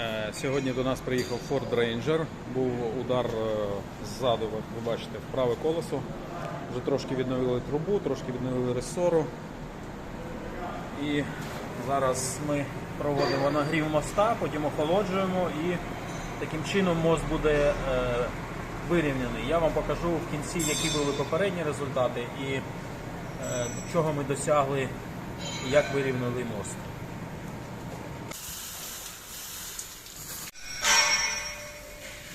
Е, Сьогодні до нас приїхав Ford Ranger. Був удар е, ззаду, ви бачите, в праве колесо. Вже трошки відновили трубу, трошки відновили ресору. І зараз ми проводимо нагрів моста, потім охолоджуємо і таким чином мост буде е, вирівняний. Я вам покажу в кінці, які були попередні результати і чого ми досягли, як вирівняли мост.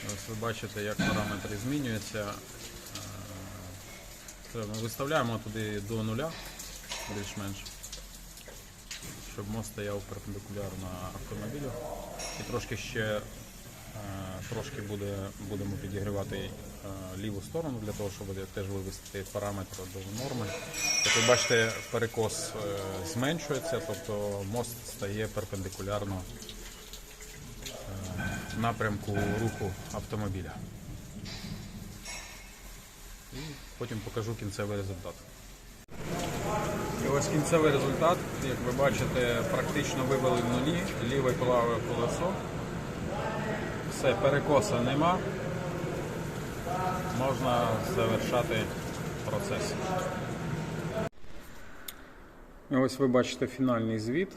Ось ви бачите, як параметри змінюються. Е, Це ми виставляємо туди до нуля, більш-менш, щоб мост стояв перпендикулярно автомобілю. І трошки ще е, трошки буде, будемо підігрівати е, ліву сторону для того, щоб теж вивести параметри до норми. Як ви бачите, перекос зменшується, тобто мост стає перпендикулярно напрямку руху автомобіля. І потім покажу кінцевий результат. І ось кінцевий результат, як ви бачите, практично вивели в нулі, ліве праве колесо. Все, перекоса нема. Можна завершати процес. І ось ви бачите фінальний звіт.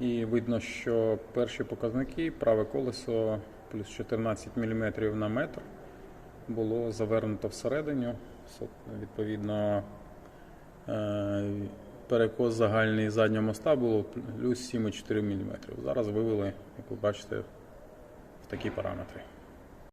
І видно, що перші показники праве колесо плюс 14 мм на метр було завернуто всередину. Відповідно, е, перекос загальний заднього моста було плюс 7,4 мм. Зараз вивели, як ви бачите, в такі параметри.